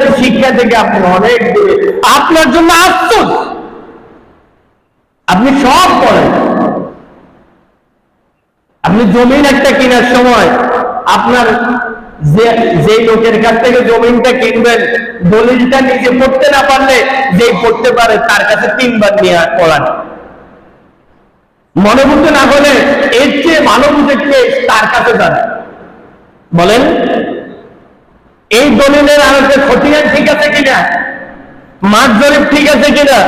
কোরআনের শিক্ষা থেকে আপনি অনেক দূরে। আপনার জন্য আফসোস। আপনি সব করেন। আপনি জমিন একটা কেনার সময় আপনার যে যে লোকের কাছ থেকে জমিনটা কিনবেন, দলিলটা নিজে পড়তে না পারলে যেই পড়তে পারে তার কাছে তিনবার নিয়ে পড়ান। মনে বুঝতে না হলে এর চেয়ে কে তার কাছে যান বলেন। এই দলিলের আলোকে খতিয়ান ঠিক আছে কিনা? মাঠ জরিপ ঠিক আছে কিনা?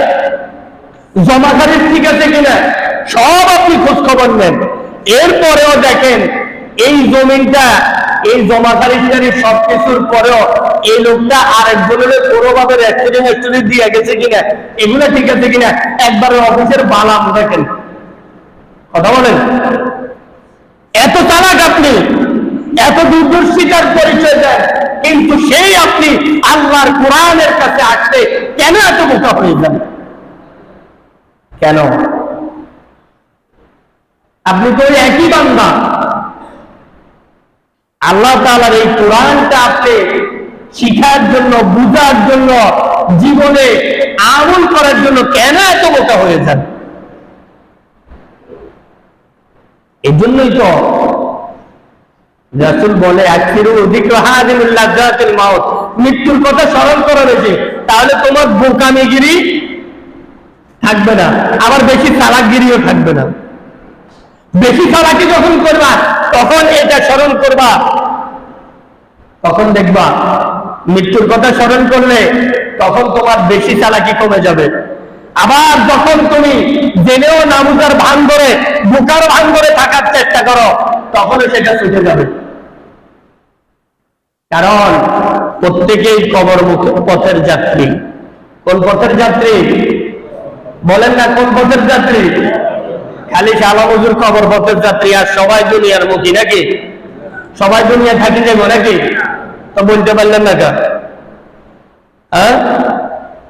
জমা খারিজ ঠিক আছে কিনা? সব আপনি খোঁজ খবর নেন। এরপরেও দেখেন, এই জমিনটা, এই জমা খারিজকারী সবকিছুর পরেও এই লোকটা আরেকজনের কোনোভাবে রেস্টুরেন্ট রেস্টুরেন্ট দিয়ে গেছে কিনা? এগুলো ঠিক আছে কিনা? একবার অফিসের বালাম দেখেন। কথা বলেন? এত চালাক আপনি, এত দুর্দর্শিকার পরিচয় দেন। কিন্তু সেই আপনি আল্লাহর কোরআনের কাছে আসতে কেন এত বোকা হয়ে যান? কেন? আপনি তো একই বান্দা। আল্লাহ তাআলার এই কোরআনটা আপনি শিখার জন্য, বুঝার জন্য, জীবনে আমল করার জন্য কেন এত বোকা হয়ে যান? এই জন্যই তো রাসূল বলে মৃত্যুর কথা স্মরণ করা রয়েছে তাহলে তোমার বোকামিগিরি থাকবে না। আবার বেশি চালাকগিরিও থাকবে না। বেশি চালাকি যখন করবা, তখন এটা স্মরণ করবা। তখন দেখবা, মৃত্যুর কথা স্মরণ করলে তখন তোমার বেশি চালাকি কমে যাবে। আবার যখন তুমি জেনেও নামুজার ভান ধরে বোকার ভান ধরে থাকার চেষ্টা করো, তখনও সেটা ছুটে যাবে। কারণ প্রত্যেকেই কবর মুখ- পথের যাত্রী। কোন পথের যাত্রী? বলেন না কোন পথের যাত্রী? খালি শালা মজুর কবর পথের যাত্রী আর সবাই দুনিয়ার মুখী নাকি? সবাই দুনিয়া থাকি যাব নাকি? তো বলতে পারলেন না হ্যাঁ?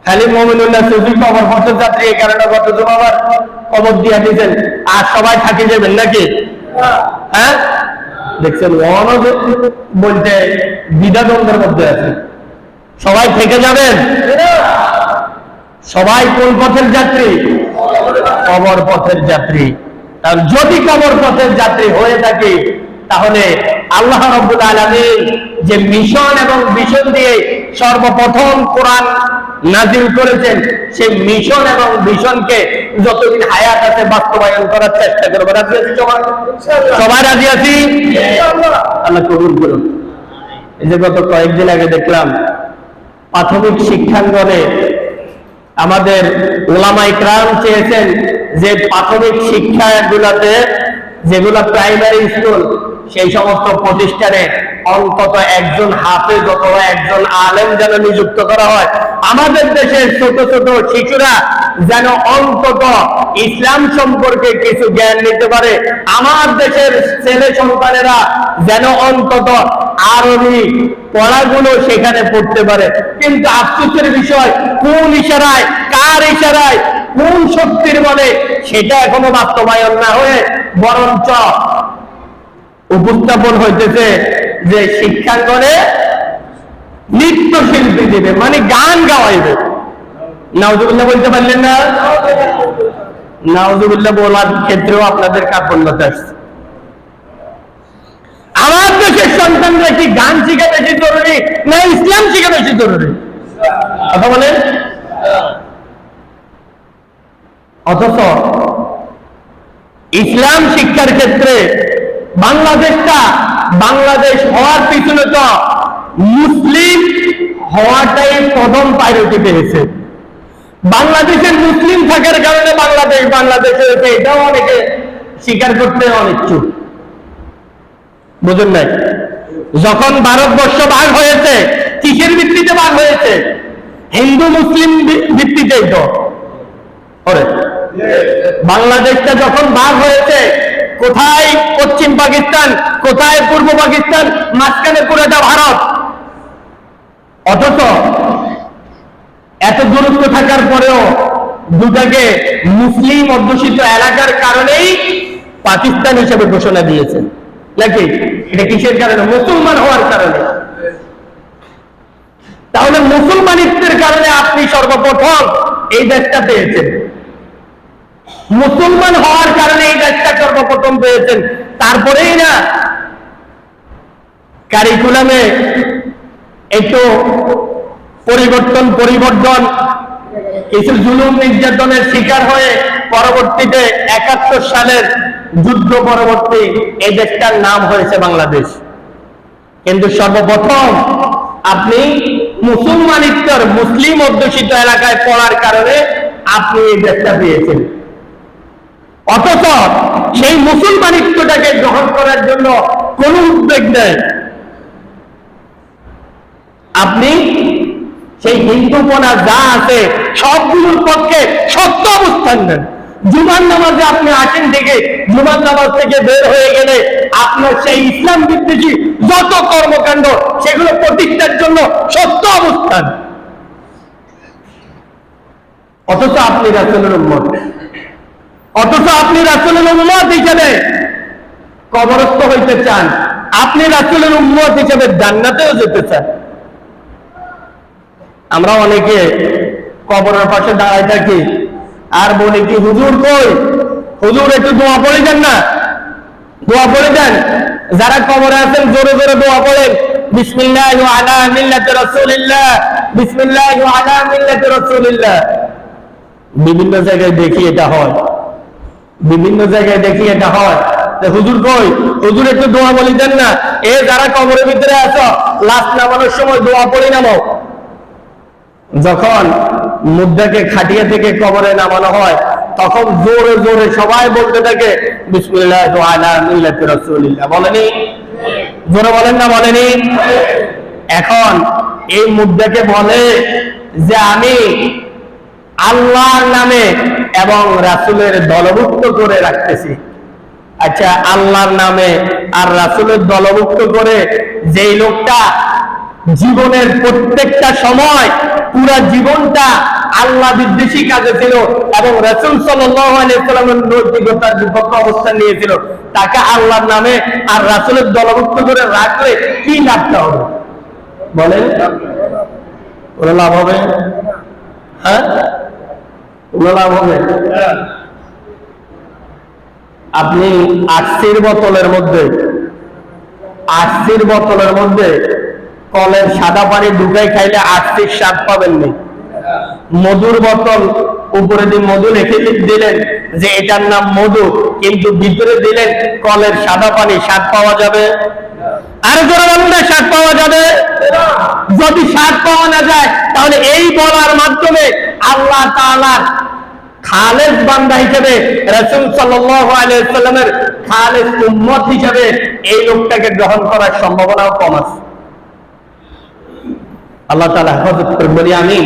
খালি মমিনুল্লাহ সুফি কবর পথের যাত্রী এই কারণে গত জমাবার কবর দিয়া দিয়েছেন। আর সবাই থাকি যাবেন নাকি? হ্যাঁ? দেখছেন অনও বলতে দ্বিধাদ্বন্দ্বের মধ্যে আছে। সবাই থেকে যাবেন? সবাই কোন পথের যাত্রী? কবর পথের যাত্রী। যদি কবর পথের যাত্রী হয়ে থাকে, তাহলে আল্লাহ রব্বুল আলামিন যে মিশন এবং মিশন দিয়ে সর্বপ্রথম কোরআন নাজিল করেছেন, সেই মিশন এবং ভিশনকে যতদিন হায়াত আছে বাস্তবায়ন করার চেষ্টা করব। রাজি আছি সবাই? সবাই রাজি আছি? আল্লাহ কবুল করুন। এই যে গত কয়েকদিন আগে দেখলাম, প্রাথমিক শিক্ষাঙ্গনে আমাদের ওলামা ইকরাম চেয়েছেন যে প্রাথমিক শিক্ষাগুলোতে যেগুলো প্রাইমারি স্কুল সেই সমস্ত প্রতিষ্ঠানে অন্তত একজন হাফেজ অথবা একজন আলেম যেন নিযুক্ত করা হয়। আমাদের দেশের ছোট ছোট শিশুরা যেন অন্তত ইসলাম সম্পর্কে কিছু জ্ঞান নিতে পারে। আমার দেশের ছেলে সন্তানেরা যেন অন্তত আরবি পড়াগুলো সেখানে পড়তে পারে। কিন্তু আফসোসের বিষয়, কোন ইশারায়, কার ইশারায়, কোন শক্তির বলে সেটা এখনও বাস্তবায়ন না হয়ে বরঞ্চ উপস্থাপন হইতেছে যে শিক্ষাঙ্গনে নৃত্য শিল্পী দিবে মানে গান গাওয়াইবে। নাউজুবিল্লাহ বলতে পারলেন না? নাউজুবিল্লাহ বলার ক্ষেত্রেও আপনাদের কাপড়লতা আসছে আমার দেশের সন্তানরা কি গান শিখা বেশি জরুরি না ইসলাম শিখা বেশি জরুরি? কথা বলেন? অথচ ইসলাম শিক্ষার ক্ষেত্রে বাংলাদেশটা বাংলাদেশ হওয়ার পিছনে তো মুসলিম হওয়াটাই প্রথম প্রায়োরিটি পেয়েছে। বাংলাদেশের মুসলিম থাকার কারণে বাংলাদেশ বাংলাদেশ হয়েছে এটাও অনেকে স্বীকার করতে অনিচ্ছুক। বুঝুন নাই? যখন ভারতবর্ষ ভাগ হয়েছে, কিসের ভিত্তিতে ভাগ হয়েছে? হিন্দু মুসলিম ভিত্তিতেই তো। বাংলাদেশটা যখন ভাগ হয়েছে কোথায়? পশ্চিম পাকিস্তান, কোথায় পূর্ব পাকিস্তান? মাঝখানে পুরোটা ভারত। অথচ এত দূরত্ব থাকার পরেও দুটাকে মুসলিম অধ্যুষিত এলাকার কারণেই পাকিস্তান হিসেবে ঘোষণা দিয়েছে। নাকি? এটা কিসের কারণে? মুসলমান হওয়ার কারণে। তাহলে মুসলমানিত্বের কারণে আপনি সর্বপ্রথম এই দেশটা পেয়েছেন। মুসলমান হওয়ার কারণে এই দেশটা সর্বপ্রথম পেয়েছেন। তারপরেই না কারিকুলামে একটু পরিবর্তন পরিবর্তন, কিছু জুলুম নির্যাতনের শিকার হয়ে পরবর্তীতে একাত্তর সালের যুদ্ধ পরবর্তী এই দেশটার নাম হয়েছে বাংলাদেশ। কিন্তু সর্বপ্রথম আপনি মুসলমানিত্বর, মুসলিম অধ্যুষিত এলাকায় পড়ার কারণে আপনি এই দেশটা পেয়েছেন। অথচ সেই মুসলমানিত্বটাকে গ্রহণ করার জন্য কোন উদ্বেগ নেই। আপনি সেই হিন্দুপনা যা আছে সবগুলোর পক্ষে সত্য অবস্থান নেন। জুমান নামাজে আপনি আসেন থেকে জুমান নামাজ থেকে বের হয়ে গেলে আপনার সেই ইসলাম বিদ্বেষী যত কর্মকাণ্ড, সেগুলো প্রতিষ্ঠার জন্য সত্য অবস্থান। অথচ আপনি রাসুলের অথচ আপনি রাসুলের উম্মত হিসেবে কবরস্থ হইতে চান। আপনি রাসুলের উম্মত হিসেবে জান্নাতেও যেতে চান। আমরা অনেকে কবরের পাশে দাঁড়ায় থাকি। আর বলি কি, হুজুর কই? হুজুর, একটু দোয়া পড়ে দেন না। দোয়া পড়ে দেন যারা কবরে আছেন, জোরে জোরে দোয়া পড়েন। বিসমিল্লাহ বিভিন্ন জায়গায় দেখি এটা হয়। বিভিন্ন জায়গায় দেখি এটা হয়। হুজুর কই? হুজুর একটু দোয়া বলি দেন না। এ যারা কবরের ভিতরে আছো, লাশ নামানোর সময় দোয়া পড়ি নামো। যখন মুদ্রাকে খাটিয়ে থেকে কবরে নামানো হয়, তখন জোরে জোরে সবাই বলতে থাকে বলেনি? জোরে বলেন না, বলেনি? এখন এই মুদ্রাকে বলে যে আমি আল্লাহর নামে এবং রাসূলের দলভুক্ত করে রাখতেছি। আচ্ছা আল্লাহর নামে আর রাসূলের দলভুক্ত করে যেই লোকটা জীবনের প্রত্যেকটা সময় পুরা জীবনটা আল্লাহ বিদ্বেষী কাজে ছিল এবং রসুল সাল্লামের নৈতিকতার বিপক্ষ অবস্থান নিয়েছিল, তাকে আল্লাহর নামে আর রাসুলের দলভুক্ত করে রাখলে কি লাভটা হবে? বলেন। কোনো লাভ হবে? হ্যাঁ? আপনি আটসির বোতলের মধ্যে আটসির বোতলের মধ্যে কলের সাদা পানি ঢুকাই খাইলে আটসির স্বাদ পাবেন নি মধুর বোতল, উপরে দিয়ে মধু রেখে দিলেন যে এটার নাম মধু, কিন্তু ভিতরে দিলেন কলের সাদা পানি, স্বাদ পাওয়া যাবে? আর জোরে বলুন স্বাদ পাওয়া যাবে? যদি স্বাদ পাওয়া না যায়, তাহলে এই বলার মাধ্যমে আল্লাহ তাআলার খালেদ বান্দা হিসেবে রাসূল সাল্লামের খালেজ উম্মত হিসেবে এই লোকটাকে গ্রহণ করার সম্ভাবনাও কম আছে। আল্লাহ তাআলা হেফাজত করবেন আমিন।